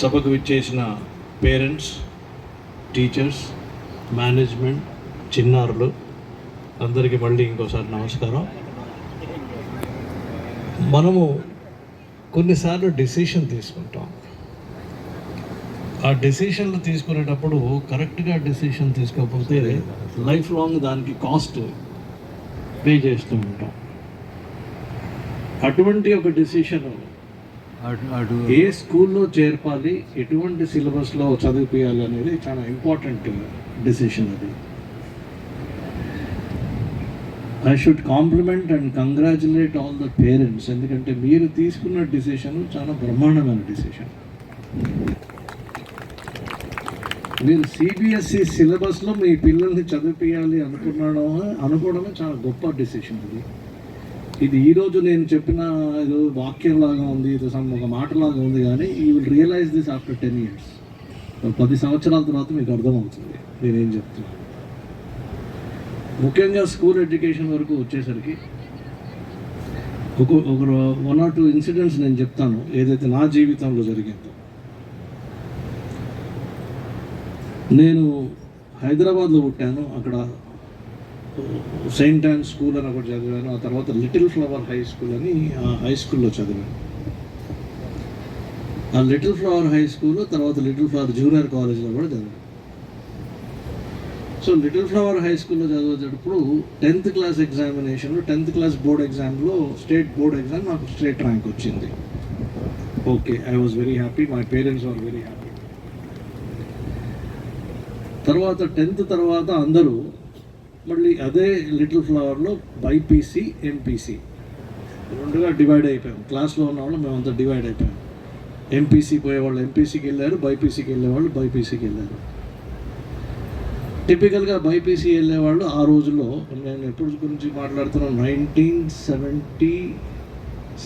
సభకు విచ్చేసిన parents teachers management చిన్నారులు అందరికీ మళ్ళీ ఇంకోసారి నమస్కారం. మనము కొన్నిసార్లు డెసిషన్ తీసుకుంటాం. ఆ డెసిషన్లు తీసుకునేటప్పుడు కరెక్ట్గా డెసిషన్ తీసుకోకపోతే లైఫ్ లాంగ్ దానికి కాస్ట్ పే చేస్తూ ఉంటాం. అటువంటి ఒక డెసిషన్ ఏ స్కూల్లో చేర్పాలి ఎటువంటి సిలబస్లో చదివిపించాలి అనేది చాలా ఇంపార్టెంట్ డెసిషన్ అది. I should compliment and congratulate all the parents ఎందుకంటే మీరు తీసుకున్న డెసిషన్ చాలా బ్రహ్మాండమైన డెసిషన్ మీరు సిబిఎస్ఈ సిలబస్లో మీ పిల్లల్ని చదివిపించాలి అనుకున్నాడో అనుకోవడమే చాలా గొప్ప డెసిషన్ అది. ఇది ఈరోజు నేను చెప్పిన ఏదో వాక్యంలాగా ఉంది ఇది ఒక మాటలాగా ఉంది కానీ you will realise this after ten years పది సంవత్సరాల తర్వాత మీకు అర్థమవుతుంది. నేనేం చెప్తున్నాను. ముఖ్యంగా స్కూల్ ఎడ్యుకేషన్ వరకు వచ్చేసరికి ఒక ఒక వన్ ఆర్ టూ ఇన్సిడెంట్స్ నేను చెప్తాను ఏదైతే నా జీవితంలో జరిగిందో. నేను హైదరాబాద్లో పుట్టాను అక్కడ సెయింట్ యాన్ స్కూల్ అని ఒకటి చదివాను. ఆ తర్వాత లిటిల్ ఫ్లవర్ హై స్కూల్ అని ఆ హై స్కూల్లో చదివాను. ఆ లిటిల్ ఫ్లవర్ హై స్కూల్ తర్వాత లిటిల్ ఫ్లవర్ జూనియర్ కాలేజ్లో కూడా చదివాను. సో లిటిల్ ఫ్లవర్ హై స్కూల్లో చదివేటప్పుడు టెన్త్ క్లాస్ ఎగ్జామినేషన్లో టెన్త్ క్లాస్ బోర్డ్ ఎగ్జామ్లో స్టేట్ బోర్డ్ ఎగ్జామ్ నాకు స్టేట్ ర్యాంక్ వచ్చింది. Okay I was very happy my parents are very happy తర్వాత టెన్త్ తర్వాత అందరూ మళ్ళీ అదే లిటిల్ ఫ్లవర్లో బైపీసీ ఎంపీసీ. రెండుగా డివైడ్ అయిపోయాం. క్లాస్లో ఉన్న వాళ్ళు మేమంతా డివైడ్ అయిపోయాం. ఎంపీసీ పోయేవాళ్ళు ఎంపీసీకి వెళ్ళారు బైపీసీకి వెళ్ళేవాళ్ళు బైపీసీకి వెళ్ళారు. టిపికల్గా బైపీసీ వెళ్ళేవాళ్ళు ఆ రోజుల్లో నేను ఎప్పుడు గురించి మాట్లాడుతున్నాను నైన్టీన్ సెవెంటీ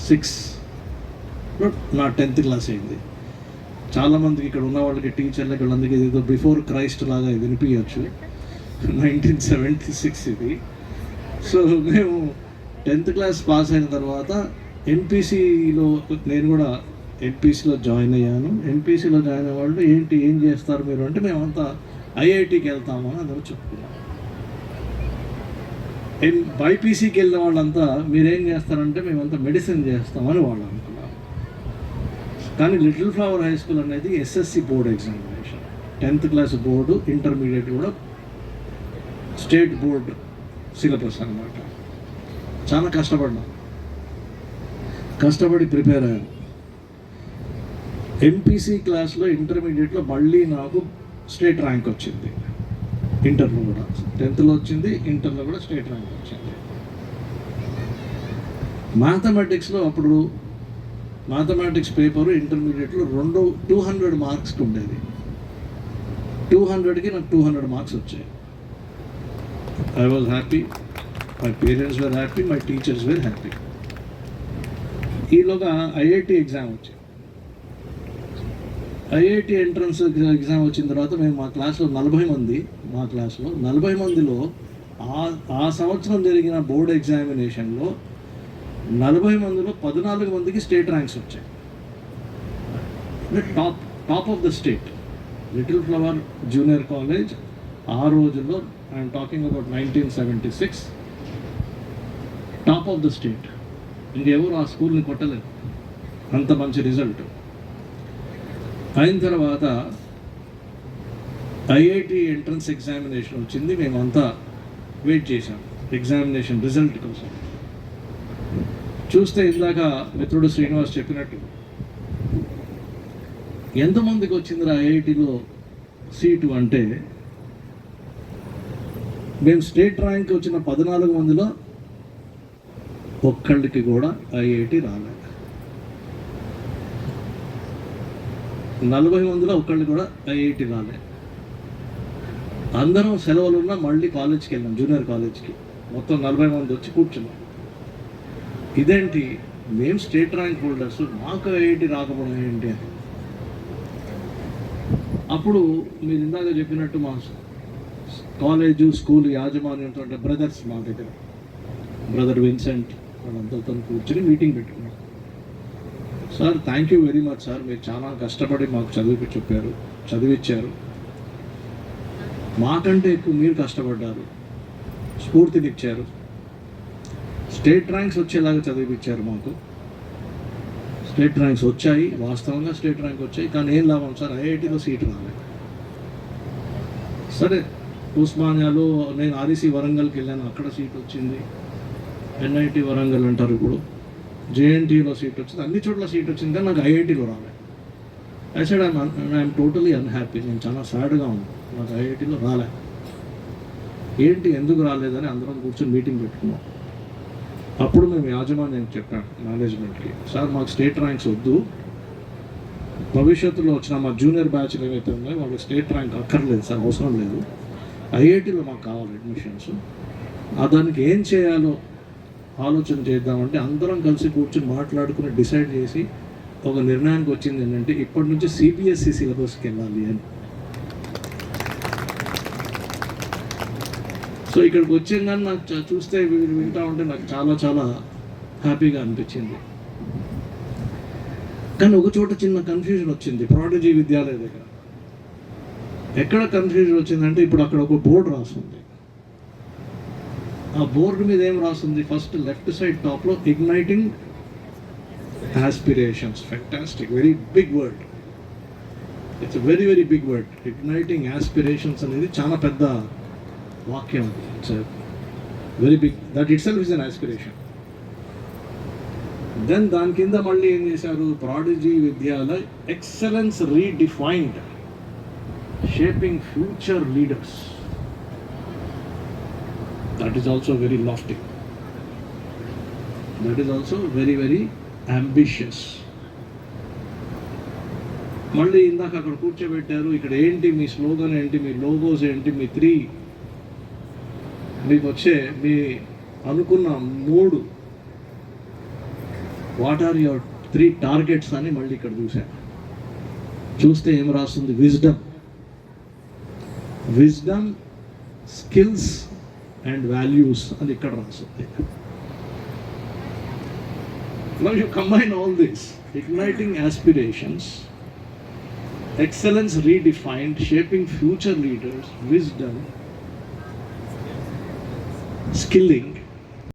సిక్స్. నా టెన్త్ క్లాస్ అయింది. చాలామందికి ఇక్కడ ఉన్న వాళ్ళకి టీచర్లకి వాళ్ళందరికీ ఏదో బిఫోర్ క్రైస్ట్ లాగా వినిపించవచ్చు. నైన్టీన్ సెవెంటీ సిక్స్ ఇది. సో మేము టెన్త్ క్లాస్ పాస్ అయిన తర్వాత ఎన్పిసిలో నేను కూడా ఎన్పిసిలో జాయిన్ అయ్యాను. ఎంపీసీలో జాయిన్ అయ్యే వాళ్ళు ఏంటి ఏం చేస్తారు మీరు అంటే మేమంతా ఐఐటికి వెళ్తాము అని అందరూ చెప్పుకున్నాం ఎన్ బైపీసీకి వెళ్ళిన వాళ్ళంతా మీరేం చేస్తారంటే మేమంతా మెడిసిన్ చేస్తామని వాళ్ళు అనుకున్నాం కానీ లిటిల్ ఫ్లవర్ హై స్కూల్ అనేది SSC board examination. Tenth class board intermediate కూడా స్టేట్ బోర్డ్ సిలబస్ అన్నమాట. చాలా కష్టపడ్డాం. కష్టపడి ప్రిపేర్ అయ్యాను ఎంపీసీ క్లాస్లో ఇంటర్మీడియట్లో మళ్ళీ నాకు స్టేట్ ర్యాంక్ వచ్చింది. ఇంటర్లో కూడా. టెన్త్లో వచ్చింది ఇంటర్లో కూడా స్టేట్ ర్యాంక్ వచ్చింది. మ్యాథమెటిక్స్లో అప్పుడు మ్యాథమెటిక్స్ పేపర్ ఇంటర్మీడియట్లో రెండు టూ హండ్రెడ్ మార్క్స్కి ఉండేది. టూ హండ్రెడ్కి నాకు టూ హండ్రెడ్ మార్క్స్ వచ్చాయి. I was happy my parents were happy my teachers were happy ఈలోగా ఐఐటి ఎగ్జామ్ వచ్చింది. ఐఐటి ఎంట్రన్స్ ఎగ్జామ్ వచ్చిన తర్వాత మేము మా క్లాస్లో నలభై మంది మా క్లాస్లో నలభై మందిలో ఆ సంవత్సరం జరిగిన బోర్డ్ ఎగ్జామినేషన్లో నలభై మందిలో పద్నాలుగు మందికి స్టేట్ ర్యాంక్స్ వచ్చాయి. అంటే top top of the state. Little flower junior college ఆ రోజుల్లో I'm talking about nineteen seventy six top of the state ఇంకెవరు ఆ స్కూల్ని కొట్టలేదు. అంత మంచి రిజల్ట్ అయిన తర్వాత ఐఐటి ఎంట్రన్స్ ఎగ్జామినేషన్ వచ్చింది. మేమంతా వెయిట్ చేశాం. ఎగ్జామినేషన్ రిజల్ట్ కోసం. చూస్తే ఇందాక మిత్రుడు శ్రీనివాస్ చెప్పినట్టు ఎంతమందికి వచ్చిందిరా ఐఐటిలో సీటు అంటే మేము స్టేట్ ర్యాంక్ వచ్చిన పద్నాలుగు మందిలో ఒక్కళ్ళకి కూడా ఐఐటి రాలే. నలభై మందిలో ఒక్కళ్ళు కూడా ఐఐటి రాలే. అందరం సెలవులు ఉన్నా మళ్ళీ కాలేజ్కి వెళ్ళాం జూనియర్ కాలేజ్కి. మొత్తం నలభై మంది వచ్చి కూర్చున్నాం. ఇదేంటి? మేము స్టేట్ ర్యాంక్ హోల్డర్స్ మాకు ఐఐటి రాకపోవడం ఏంటి అని. అప్పుడు మీరు ఇందాక చెప్పినట్టు మా కాలేజు స్కూల్ యాజమాన్యంతో అంటే బ్రదర్స్ మా దగ్గర. బ్రదర్ విన్సెంట్ వాళ్ళంతా కూర్చొని మీటింగ్ పెట్టుకున్నాం sir thank you very much sir. మీరు చాలా కష్టపడి మాకు చదివి చెప్పారు చదివిచ్చారు. మాకంటే ఎక్కువ మీరు కష్టపడ్డారు. స్ఫూర్తినిచ్చారు స్టేట్ ర్యాంక్స్ వచ్చేలాగా చదివిచ్చారు మాకు. స్టేట్ ర్యాంక్స్ వచ్చాయి వాస్తవంగా స్టేట్ ర్యాంక్ వచ్చాయి కానీ ఏం లాభం సార్? ఐఐటిలో సీట్ రాలేదు. సరే ఉస్మానియాలో నేను ఆర్ఈసీ వరంగల్కి వెళ్ళాను. అక్కడ సీట్ వచ్చింది. ఎన్ఐటి వరంగల్ అంటారు ఇప్పుడు. జేఎన్టీలో సీట్ వచ్చింది. అన్ని చోట్ల సీట్ వచ్చింది కానీ నాకు ఐఐటీలో రాలేదు I side I'm I'm totally unhappy నేను చాలా సాడ్గా ఉన్నాను నాకు ఐఐటీలో రాలే. ఏంటి ఎందుకు రాలేదని అందరం కూర్చొని మీటింగ్ పెట్టుకున్నాం. అప్పుడు మేము యాజమాన్యం చెప్పాను మేనేజ్మెంట్కి సార్ మాకు స్టేట్ ర్యాంక్స్ వద్దు. భవిష్యత్తులో వచ్చిన మా జూనియర్ బ్యాచ్లు ఏవైతే ఉన్నాయో వాళ్ళకి స్టేట్ ర్యాంక్ అక్కర్లేదు సార్ అవసరం లేదు. ఐఐటీలో మాకు కావాలి అడ్మిషన్స్. ఆ దానికి ఏం చేయాలో ఆలోచన చేద్దామంటే అందరం కలిసి కూర్చొని మాట్లాడుకుని డిసైడ్ చేసి ఒక నిర్ణయానికి వచ్చింది ఏంటంటే ఇప్పటి నుంచి సిబిఎస్ఈ సిలబస్కి వెళ్ళాలి అని. సో ఇక్కడికి వచ్చిందని కానీ నాకు చూస్తే వీళ్ళు వింటా ఉంటే నాకు చాలా చాలా హ్యాపీగా అనిపించింది. కానీ ఒక చోట చిన్న కన్ఫ్యూజన్ వచ్చింది. ప్రాడజీ విద్యాలయ దగ్గర. ఎక్కడ కన్ఫ్యూజన్ వచ్చిందంటే ఇప్పుడు అక్కడ ఒక బోర్డు రాస్తుంది ఆ బోర్డు మీద ఏం రాస్తుంది ఫస్ట్ లెఫ్ట్ సైడ్ టాప్లో igniting aspirations fantastic very big word it's very very big word igniting aspirations అనేది చాలా పెద్ద వాక్యం. It's very big that itself is an aspiration then దాని కింద మళ్ళీ ఏం చేశారు? Prodigy Vidyalaya excellence redefined shaping future leaders that is also very lofty that is also very very ambitious మళ్ళీ ఇందాక అక్కడ కూర్చోబెట్టారు ఇక్కడ ఏంటి మీ స్లోగన్ ఏంటి మీ లోగోస్ ఏంటి మీ త్రీ మీకు వచ్చే మీ అనుకున్న మూడు. What are your three targets అని మళ్ళీ ఇక్కడ చూశాను. చూస్తే ఏం రాస్తుంది? Wisdom wisdom skills and values అని ఇక్కడ రాస్తుంది Now you combine all this, igniting aspirations, excellence redefined, shaping future leaders, wisdom, skilling,